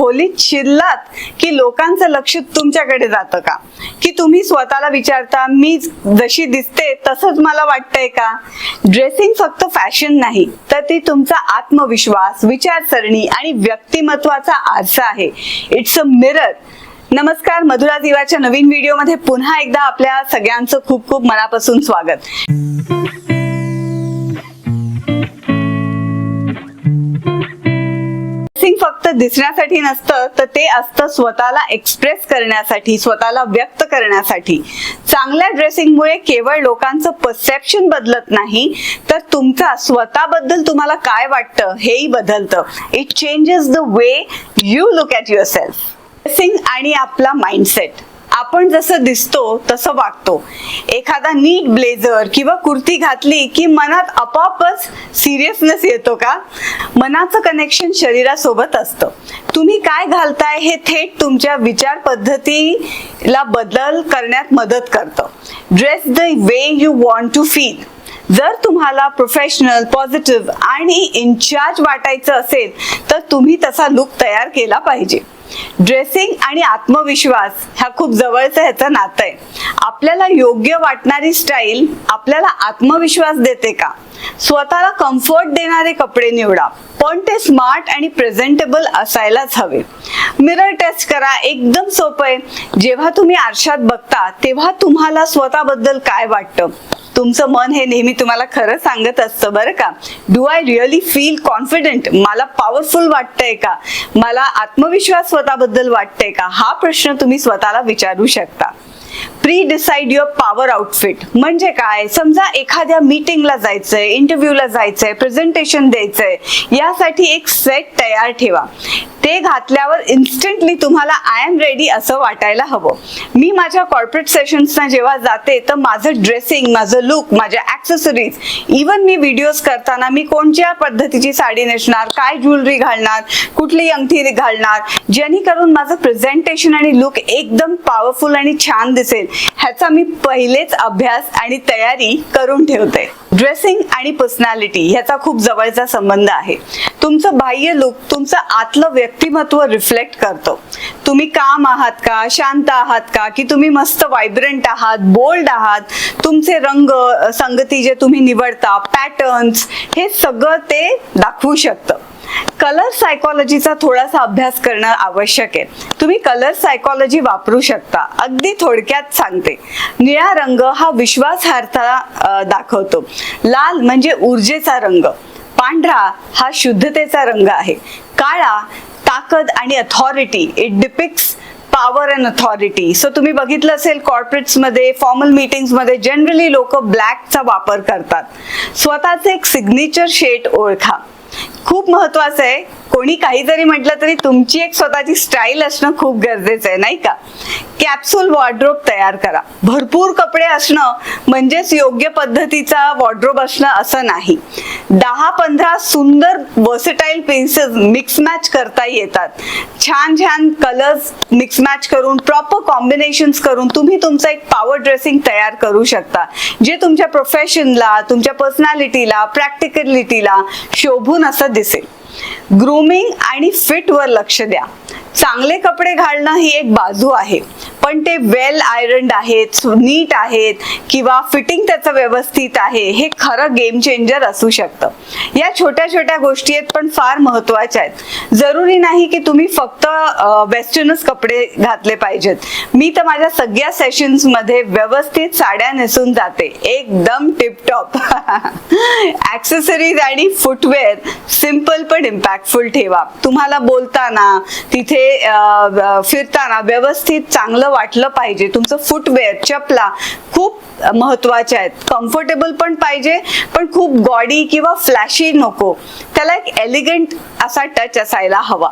खोलीत शिरलात की लोकांचं लक्ष तुमच्याकडे जातं का? की तुम्ही स्वतःला विचारता मी जशी दिसते तसंच मला वाटतंय का? ड्रेसिंग फक्त फॅशन नाही तर ती तुमचा आत्मविश्वास विचारसरणी आणि व्यक्तिमत्वाचा आरसा आहे. इट्स अ मिरर नमस्कार मधुरा दिवाच्या नवीन व्हिडिओमध्ये पुन्हा एकदा आपल्या सगळ्यांचं खूप खूप मनापासून स्वागत. दिसण्यासाठी नसतं तर ते असतं स्वतःला एक्सप्रेस करण्यासाठी स्वतःला व्यक्त करण्यासाठी. चांगल्या ड्रेसिंगमुळे केवळ लोकांचं परसेप्शन बदलत नाही तर तुमचा स्वतःबद्दल तुम्हाला काय वाटतं हेही बदलतं. It changes the way you look at yourself dressing आणि आपला माइंडसेट आपण जसं दिसतो तसं वागतो. एखादा नीट ब्लेझर किंवा कुर्ती घातली की मनात आपोआपच सिरियसनेस येतो का? मनाचं कनेक्शन शरीरासोबत असतं. तुम्ही काय घालताय हे थेट तुमच्या विचार पद्धतीला बदल करण्यात मदत करतं. Dress the way you want to feel जर तुम्हाला प्रोफेशनल पॉझिटिव्ह आणि इन्चार्ज वाटायचं असेल तर तुम्ही तसा लुक तयार केला पाहिजे. ड्रेसिंग आणि आत्मविश्वास ह्या खूप जवळचं ह्याचं नातं आहे. आपल्याला योग्य वाटणारी स्टाईल आपल्याला आत्मविश्वास देते का? स्वतःला कम्फर्ट देणारे कपडे निवडा पण ते स्मार्ट आणि प्रेझेंटेबल असायलाच हवे. मिरर टेस्ट करा एकदम सोपं आहे. जेव्हा तुम्ही आरशात बघता तेव्हा तुम्हाला स्वतःबद्दल काय वाटतं? तुमचं मन हे नेहमी तुम्हाला खरं सांगत असतं बरं का? Do I really feel confident मला पॉवरफुल वाटतंय का? मला आत्मविश्वास स्वतःबद्दल वाटतंय का? हा प्रश्न तुम्ही स्वतःला विचारू शकता. Pre decide your power outfit म्हणजे काय? समजा एखाद्या मीटिंगला जायचंय इंटरव्ह्यूला जायचंय प्रेझेंटेशन द्यायचंय यासाठी एक सेट तयार ठेवा. ते घातल्यावर इन्स्टंटली तुम्हाला आय एम रेडी असं वाटायला हवं. मी माझ्या कॉर्पोरेट सेशन्सना जेव्हा जाते तर माझं ड्रेसिंग माझं लुक माझ्या ऍक्सेसरीज इवन मी व्हिडिओज करताना मी कोणत्या पद्धतीची साडी नेसणार काय ज्वेलरी घालणार कुठली अंगठी घालणार जेणेकरून माझं प्रेझेंटेशन आणि लुक एकदम पॉवरफुल आणि छान दिसेल. ह्याचा मी पहिलेच अभ्यास आणि तयारी करून ठेवते. ड्रेसिंग आणि पर्सनॅलिटी ह्याचा खूप जवळचा संबंध आहे. तुमचं बाह्य लुक तुमचं आतलं व्यक्तिमत्व रिफ्लेक्ट करतो. तुम्ही काम आहात का शांत आहात का की तुम्ही मस्त व्हायब्रंट आहात बोल्ड आहात तुमचे रंग संगती जे तुम्ही निवडता पॅटर्न्स हे सगळं ते दाखवू शकतं. कलर सायकॉलॉजीचा थोडासा अभ्यास करणं आवश्यक आहे. तुम्ही कलर सायकॉलॉजी वापरू शकता. अगदी थोडक्यात सांगते. निळा रंग हा विश्वासार्हता दाखवतो. लाल म्हणजे ऊर्जेचा रंग. पांढरा हा शुद्धतेचा रंग आहे. काळा ताकद आणि authority it depicts power and authority so तुम्ही बघितलं असेल कॉर्पोरेट्समध्ये फॉर्मल मीटिंग्समध्ये जनरली लोक ब्लॅकचा वापर करतात. स्वतःचे एक सिग्नेचर शेड ओळखा. खूप महत्वाचं आहे. कोणी काही जरी म्हटलं तरी तुमची एक स्वतःची स्टाईल असणं खूप गरजेचं आहे नाही का? कॅप्सूल वॉर्ड्रोब तयार करा. भरपूर कपडे असणं म्हणजेच योग्य पद्धतीचा वॉर्ड्रोब असणं असं नाही. दहा पंधरा सुंदर वर्सटाईल पेन्सिल मिक्स मॅच करता येतात. छान छान कलर्स मिक्स मॅच करून प्रॉपर कॉम्बिनेशन्स करून तुम्ही तुमचं एक पॉवर ड्रेसिंग तयार करू शकता. जे तुमच्या प्रोफेशनला तुमच्या पर्सनॅलिटीला प्रॅक्टिकलिटीला शोभून असं दिसेल. ग्रूमिंग आणि फिटवर लक्ष द्या. चांगले कपडे घालणं ही एक बाजू आहे. पण ते वेल आयरन्ड आहेत नीट आहेत किंवा फिटिंग त्याचं व्यवस्थित आहे हे खरं गेम चेंजर असू शकतं. या छोट्या छोट्या गोष्टी आहेत पण फार महत्त्वाच्या आहेत. जरुरी नाही की तुम्ही फक्त वेस्टर्नच कपडे घातले पाहिजेत. मी तर माझ्या सगळ्या सेशन्समध्ये व्यवस्थित साड्या नेसून जाते. एकदम टिपटॉप ऍक्सेसरीज आणि फुटवेअर सिंपल पण इम्पॅक्टफुल ठेवा. तुम्हाला बोलताना तिथे फिरताना व्यवस्थित चांगलं वाटलं पाहिजे. तुमचं फुटवेअर चपला खूप महत्त्वाच्या आहेत. कम्फर्टेबल पण पाहिजे पण खूप गॉडी किंवा फ्लॅशी नको. त्याला एक एलिगंट असा टच असायला हवा.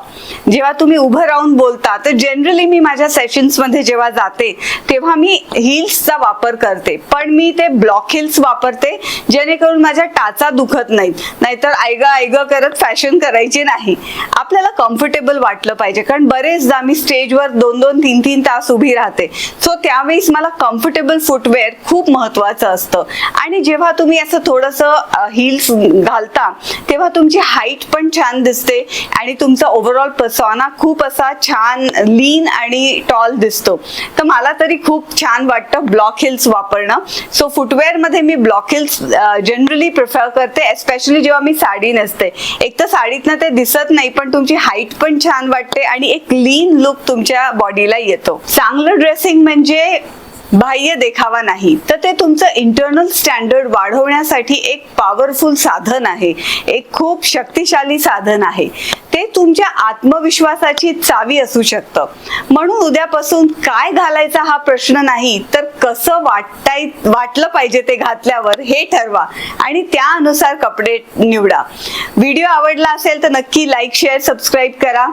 जेव्हा तुम्ही उभं राहून बोलता तर जनरली मी माझ्या सेशन्समध्ये जेव्हा जाते तेव्हा मी हिल्सचा वापर करते. पण मी ते ब्लॉक हिल्स वापरते जेणेकरून माझ्या टाचा दुखत नाहीत. नाहीतर आयग आयग करत फॅशन करायची नाही. आपल्याला कम्फर्टेबल वाटलं पाहिजे. कारण बरेचदा मी स्टेजवर दोन दोन तीन तीन तास उभी राहते. सो त्यावेळेस मला कम्फर्टेबल फुटवेअर खूप महत्वाचं असतं. आणि जेव्हा तुम्ही असं थोडंसं हिल्स घालता तेव्हा तुमची हाईट पण छान दिसते आणि तुमचा ओव्हरऑल पसॉना खूप असा छान लीन आणि टॉल दिसतो. तर मला तरी खूप छान वाटतं ब्लॉक हिल्स वापरणं. सो फुटवेअरमध्ये मी ब्लॉक हिल्स जनरली प्रिफर करते एस्पेशली जेव्हा मी साडी नसते. एक तर साडीतनं ते दिसत नाही पण तुमची हाईट पण छान वाटते आणि एक लीन लुक तुमच्या बॉडीला येतो. चांगलं ड्रेसिंग म्हणजे बाह्य देखावा नाही. तर ते तुमचं इंटरनल स्टँडर्ड वाढवण्यासाठी एक पॉवरफुल साधन आहे. एक खूप शक्तिशाली साधन आहे. ते तुमच्या आत्मविश्वासाची चावी असू शकतं. म्हणून उद्यापासून काय घालायचा हा प्रश्न नाही तर कसं वाटताय वाटलं पाहिजे ते घातल्यावर हे ठरवा. आणि त्यानुसार कपडे निवडा. व्हिडिओ आवडला असेल तर नक्की लाईक शेअर सबस्क्राईब करा.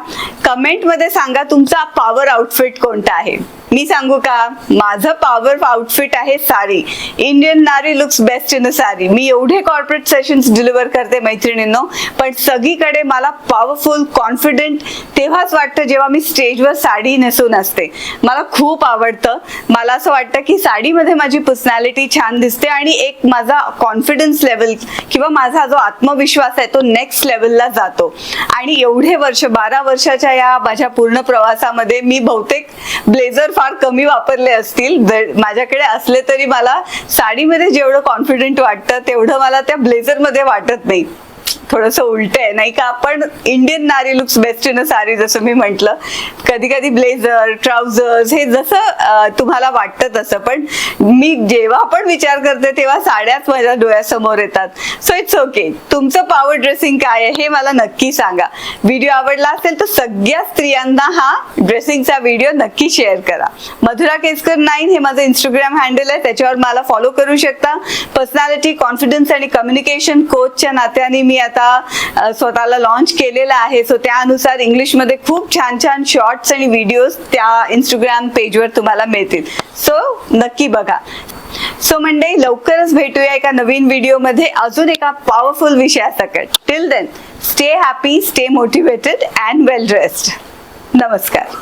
कमेंटमध्ये सांगा तुमचा पॉवर आउटफिट कोणता आहे. मी सांगू का? माझं पॉवर आउटफिट आहे साडी. इंडियन नारी looks best in a sari. मी एवढे कॉर्पोरेट सेशन्स डिलिव्हर करते मैत्रिणींनो पण सगळीकडे मला पॉवरफुल कॉन्फिडेंट तेव्हाच वाटतं जेव्हा मी स्टेजवर साडी नेसून असते. मला खूप आवडतं. मला असं वाटतं की साडीमध्ये माझी पर्सनॅलिटी छान दिसते आणि एक माझा कॉन्फिडन्स लेवल किंवा माझा जो आत्मविश्वास आहे तो नेक्स्ट लेवलला जातो. आणि एवढे वर्ष बारा वर्षाच्या या माझ्या पूर्ण प्रवासामध्ये मी बहुतेक ब्लेझर फार कमी वापरले असतील. जर माझ्याकडे असले तरी मला साडीमध्ये जेवढं कॉन्फिडेंट वाटतं तेवढं मला त्या ब्लेझरमध्ये वाटत नाही. थोडंसं उलट आहे. नाही का? आपण इंडियन नारी लुक्स बेस्ट इन अ सारी जसं मी म्हंटल. कधी कधी ब्लेझर ट्राउझर्स हे जसं तुम्हाला वाटतं तसं. पण मी जेव्हा पण विचार करते तेव्हा साड्याच माझ्या डोळ्यासमोर येतात. सो इट्स ओके तुमचं पॉवर ड्रेसिंग काय आहे हे मला नक्की सांगा. व्हिडिओ आवडला असेल तर सगळ्या स्त्रियांना हा ड्रेसिंगचा व्हिडिओ नक्की शेअर करा. मधुरा केसकर नाईन हे माझं इंस्टाग्राम हँडल आहे. त्याच्यावर मला फॉलो करू शकता. पर्सनॅलिटी कॉन्फिडन्स आणि कम्युनिकेशन कोचच्या नात्याने मी आता आता स्वतःला लॉन्च केलेला आहे. सो त्यानुसार इंग्लिशमध्ये खूप छान छान शॉर्ट्स आणि व्हिडिओज त्या इंस्टाग्राम पेजवर तुम्हाला मिळतील. सो नक्की बघा. सो म्हणजे लवकरच भेटूया एका नवीन व्हिडिओमध्ये अजून एका powerful विषयासकट. Till then stay happy stay motivated and well dressed नमस्कार.